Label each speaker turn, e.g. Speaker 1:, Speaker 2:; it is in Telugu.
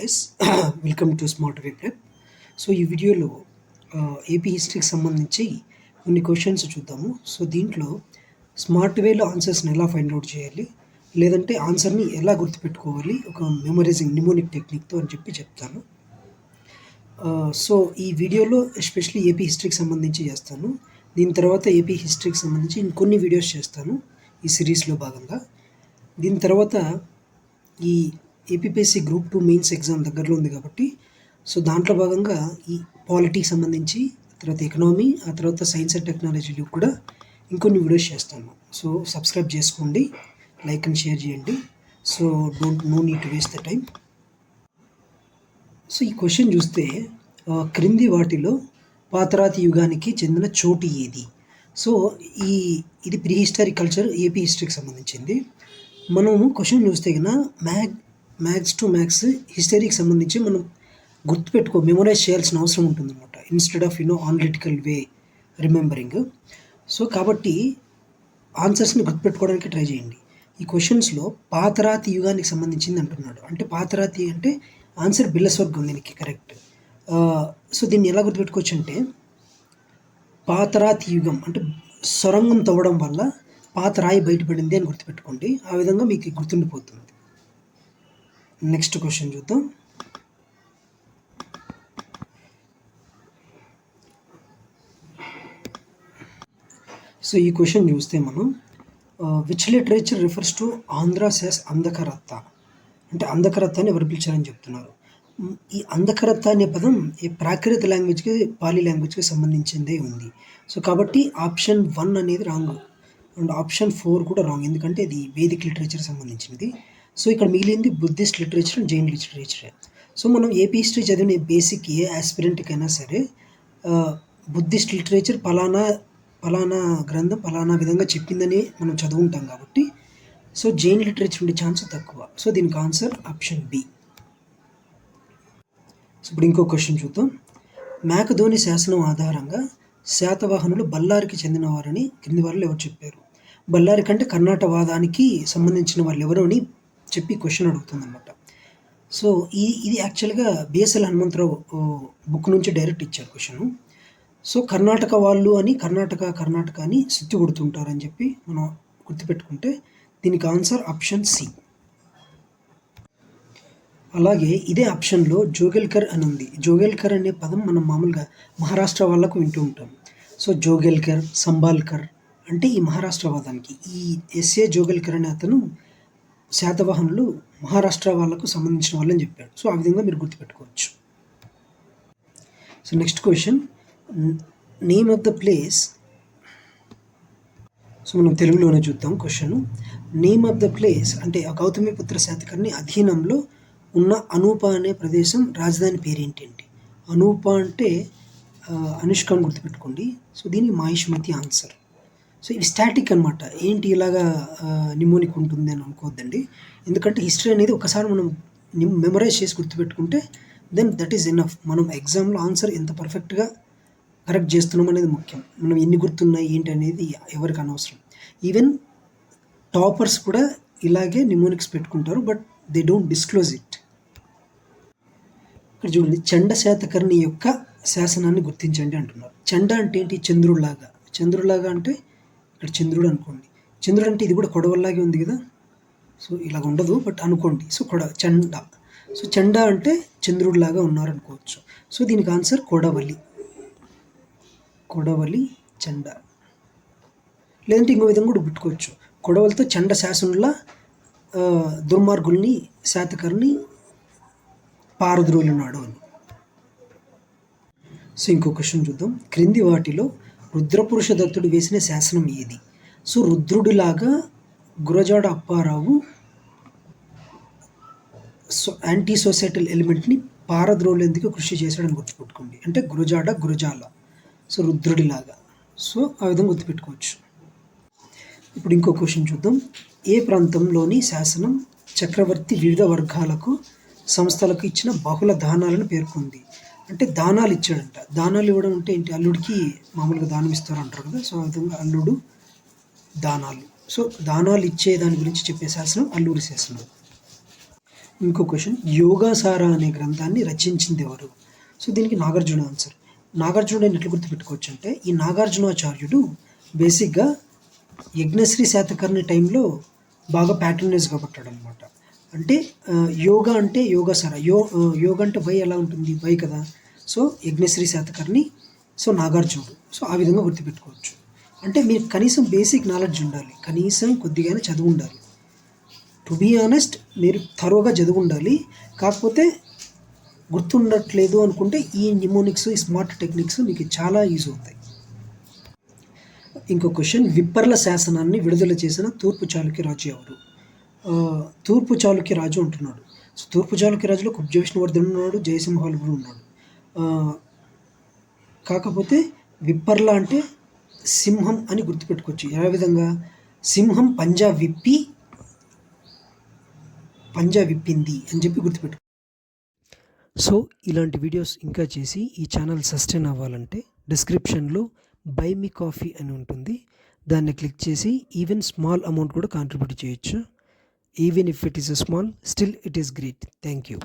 Speaker 1: Guys welcome to smart way so ఈ వీడియోలో ఏపీ హిస్టరీకి సంబంధించి కొన్ని క్వశ్చన్స్ చూద్దాము. సో దీంట్లో స్మార్ట్ వేలో ఆన్సర్స్ని ఎలా ఫైండ్ అవుట్ చేయాలి? లేదంటే ఆన్సర్ని ఎలా గుర్తుపెట్టుకోవాలి? ఒక మెమరైజింగ్ నిమోనిక్ టెక్నిక్తో అని చెప్పి చెప్తాను. సో ఈ వీడియోలో ఎస్పెషలీ ఏపీ హిస్టరీకి సంబంధించి చేస్తాను. దీని తర్వాత ఏపీ హిస్టరీకి సంబంధించి ఇంకొన్ని వీడియోస్ చేస్తాను. ఈ సిరీస్లో భాగంగా. దీని తర్వాత ఈ APPSC group two mains exam దగ్గరలో ఉంది కాబట్టి సో దాంట్లో భాగంగా ఈ పాలిటీకి సంబంధించి తర్వాత ఎకనామీ ఆ తర్వాత సైన్స్ అండ్ టెక్నాలజీలో కూడా ఇంకొన్ని వీడియోస్ చేస్తాను. సో సబ్స్క్రైబ్ చేసుకోండి లైక్ అండ్ షేర్ చేయండి. So don't no need to waste the time so ఈ క్వశ్చన్ చూస్తే క్రింది వాటిలో పాతరాతి యుగానికి చెందిన చోటు ఏది? సో ఈ ఇది ప్రీ హిస్టారిక్ కల్చర్ ఏపీ హిస్టరీకి సంబంధించింది. మనము క్వశ్చన్ చూస్తే కన్నా మ్యాగ్ మ్యాథ్స్ టు మ్యాథ్స్ హిస్టరీకి సంబంధించి మనం గుర్తుపెట్టుకో మెమొరైజ్ చేయాల్సిన అవసరం ఉంటుందన్నమాట. Instead of you know analytical way remembering so కాబట్టి ఆన్సర్స్ని గుర్తుపెట్టుకోవడానికి ట్రై చేయండి. ఈ క్వశ్చన్స్లో పాతరాతి యుగానికి సంబంధించింది అంటున్నాడు. అంటే పాతరాతి అంటే ఆన్సర్ బిల్లస్వర్గం దీనికి కరెక్ట్ సో దీన్ని ఎలా గుర్తుపెట్టుకోవచ్చు అంటే పాతరాతి యుగం అంటే సొరంగం తవ్వడం వల్ల పాత రాయి బయటపడింది అని గుర్తుపెట్టుకోండి. ఆ విధంగా మీకు గుర్తుండిపోతుంది. నెక్స్ట్ క్వశ్చన్ చూద్దాం. సో ఈ క్వశ్చన్ చూస్తే మనం which literature refers to Andhra cess అంధకరత్త అంటే అంధకరత్త అని ఎవరు పిలిచారని చెప్తున్నారు. ఈ అంధకరత్త అనే పదం ఈ ప్రాకృత లాంగ్వేజ్కి పాలీ లాంగ్వేజ్కి సంబంధించిందే ఉంది. సో కాబట్టి ఆప్షన్ వన్ అనేది రాంగ్ అండ్ ఆప్షన్ ఫోర్ కూడా రాంగ్ ఎందుకంటే ఇది వేదిక్ లిటరేచర్ సంబంధించినది. సో ఇక్కడ మిగిలింది Buddhist literature and Jain literature. So మనం ఏపీ హిస్టరీ చదివిన బేసిక్ ఏ ఆస్పిరెంట్కైనా సరే బుద్ధిస్ట్ లిటరేచర్ ఫలానా ఫలానా గ్రంథం ఫలానా విధంగా చెప్పిందని మనం చదువుకుంటాం కాబట్టి సో జైన్ లిటరేచర్ ఉండే ఛాన్స్ తక్కువ. సో దీనికి ఆన్సర్ ఆప్షన్ బి. సో ఇప్పుడు ఇంకో క్వశ్చన్ చూద్దాం. మేకధోని శాసనం ఆధారంగా శాతవాహనులు బళ్ళారికి చెందినవారని క్రింది వాళ్ళు ఎవరు చెప్పారు? బల్లారి కంటే కర్ణాటవాదానికి సంబంధించిన వాళ్ళు ఎవరు అని చెప్పి క్వశ్చన్ అడుగుతుందన్నమాట. సో ఈ ఇది యాక్చువల్గా బిఎస్ఎల్ హనుమంతరావు బుక్ నుంచి డైరెక్ట్ ఇచ్చారు క్వశ్చన్ సో కర్ణాటక వాళ్ళు అని కర్ణాటక కర్ణాటక అని సిద్ధి కొడుతుంటారని చెప్పి మనం గుర్తుపెట్టుకుంటే దీనికి ఆన్సర్ ఆప్షన్ సి అలాగే ఇదే ఆప్షన్లో జోగెల్కర్ అని ఉంది. జోగెల్కర్ అనే పదం మనం మామూలుగా మహారాష్ట్ర వాళ్ళకు వింటూ ఉంటాం. సో జోగెల్కర్ సంబాల్కర్ అంటే ఈ మహారాష్ట్ర వాదానికి ఈ ఎస్ఏ జోగెల్కర్ అనే అతను శాతవాహనులు మహారాష్ట్ర వాళ్ళకు సంబంధించిన వాళ్ళని చెప్పాడు. సో ఆ విధంగా మీరు గుర్తుపెట్టుకోవచ్చు. So next question name of the place so మనం తెలుగులోనే చూద్దాం question name of the place అంటే ఆ గౌతమిపుత్ర శాతకర్ణి అధీనంలో ఉన్న అనూప అనే ప్రదేశం రాజధాని పేరేంటి అనూప అంటే ఆ, గుర్తుపెట్టుకోండి. సో దీని మాహిష్మతి ఆన్సర్ సో ఇవి స్టాటిక్ అనమాట ఏంటి ఇలాగా నిమోనిక్ ఉంటుంది అని అనుకోవద్దండి. ఎందుకంటే హిస్టరీ అనేది ఒకసారి మనం మెమరైజ్ చేసి గుర్తుపెట్టుకుంటే దెన్ దట్ ఈస్ ఎనఫ్ మనం ఎగ్జామ్లో ఆన్సర్ ఎంత పర్ఫెక్ట్గా కరెక్ట్ చేస్తున్నాం అనేది ముఖ్యం. మనం ఎన్ని గుర్తున్నాయి ఏంటి అనేది ఎవరికి అనవసరం. ఈవెన్ టాపర్స్ కూడా ఇలాగే నిమోనిక్స్ పెట్టుకుంటారు but they don't disclose it ఇక్కడ చూడండి చండ శాతకర్ణి యొక్క శాసనాన్ని గుర్తించండి అంటున్నారు. చండ అంటే ఏంటి? చంద్రుడిలాగా చంద్రుడిలాగా అంటే ఇక్కడ చంద్రుడు అనుకోండి. చంద్రుడు అంటే ఇది కూడా కొడవల్లాగే ఉంది కదా? సో ఇలాగ ఉండదు బట్ అనుకోండి. సో కొడ చండ. సో చండ అంటే చంద్రుడిలాగా ఉన్నారు అనుకోవచ్చు సో దీనికి ఆన్సర్ కొడవలి. కొడవలి చండ. లేదంటే ఇంకో విధంగా కూడా పెట్టుకోవచ్చు కొడవలితో చండ శాసనుల దుర్మార్గుల్ని శాతకర్ని పారద్రోలున్నాడు అని. సో ఇంకో క్వశ్చన్ చూద్దాం. క్రింది వాటిలో రుద్రపురుష దత్తుడు వేసిన శాసనం ఏది? So రుద్రుడిలాగా Gurajada Apparao so anti societal ఎలిమెంట్ని పారద్రోలేందుకు కృషి చేశాడని గుర్తుపెట్టుకోండి. అంటే గురజాడ గురజాల. సో రుద్రుడిలాగా. సో ఆ విధంగా గుర్తుపెట్టుకోవచ్చు. ఇప్పుడు ఇంకో క్వశ్చన్ చూద్దాం. ఏ ప్రాంతంలోని శాసనం చక్రవర్తి వివిధ వర్గాలకు సంస్థలకు ఇచ్చిన బహుళ దానాలను పేర్కొంది? అంటే దానాలు ఇచ్చాడంట. దానాలు ఇవ్వడం అంటే ఏంటి? అల్లుడికి మామూలుగా దానం ఇస్తారు అంటారు కదా. సో ఆ విధంగా అల్లుడు దానాలు. సో దానాలు ఇచ్చే దాని గురించి చెప్పే శాసనం అల్లూరి శాసనం. ఇంకో క్వశ్చన్. యోగాసార అనే గ్రంథాన్ని రచించింది ఎవరు? సో దీనికి నాగార్జున ఆన్సర్. నాగార్జునుడు ఎట్లా గుర్తుపెట్టుకోవచ్చు అంటే ఈ నాగార్జునాచార్యుడు బేసిక్గా యజ్ఞశ్రీ శాతకర్ణి టైంలో బాగా ప్యాటర్నైజ్గా పట్టాడు అనమాట అంటే యోగా అంటే యోగాసార. యో యోగ యోగా అంటే వై ఎలా ఉంటుంది? వై కదా. సో యజ్ఞశ్రీ శాతకర్ణి సో నాగార్జునుడు. సో ఆ విధంగా గుర్తుపెట్టుకోవచ్చు. అంటే మీరు కనీసం బేసిక్ నాలెడ్జ్ ఉండాలి. కనీసం కొద్దిగానే చదువు ఉండాలి. టు బీ ఆనెస్ట్ మీరు థరోగా చదువు ఉండాలి. కాకపోతే గుర్తుండట్లేదు అనుకుంటే ఈ నిమోనిక్స్ ఈ స్మార్ట్ టెక్నిక్స్ మీకు చాలా యూజ్ అవుతాయి. ఇంకో క్వశ్చన్ విప్పర్ల శాసనాన్ని విడుదల చేసిన తూర్పు చాళుక్య రాజు ఎవరు? తూర్పు చాళుక్య రాజు అంటున్నాడు. సో తూర్పు చాళుక్య రాజులో కుబ్జ విష్ణువర్ధన్ ఉన్నాడు జయసింహాలు కూడా ఉన్నాడు. కాకపోతే విప్పర్ల అంటే సింహం అని గుర్తుపెట్టుకోవచ్చు. ఏ విధంగా? సింహం పంజా విప్పి పంజా విప్పింది అని చెప్పి గుర్తుపెట్టు సో ఇలాంటి వీడియోస్ ఇంకా చేసి ఈ ఛానల్ సస్టైన్ అవ్వాలంటే డిస్క్రిప్షన్లో బై మీ కాఫీ అని ఉంటుంది. దాన్ని క్లిక్ చేసి ఈవెన్ స్మాల్ అమౌంట్ కూడా కాంట్రిబ్యూట్ చేయొచ్చు. even if it is a small still it is great. Thank you.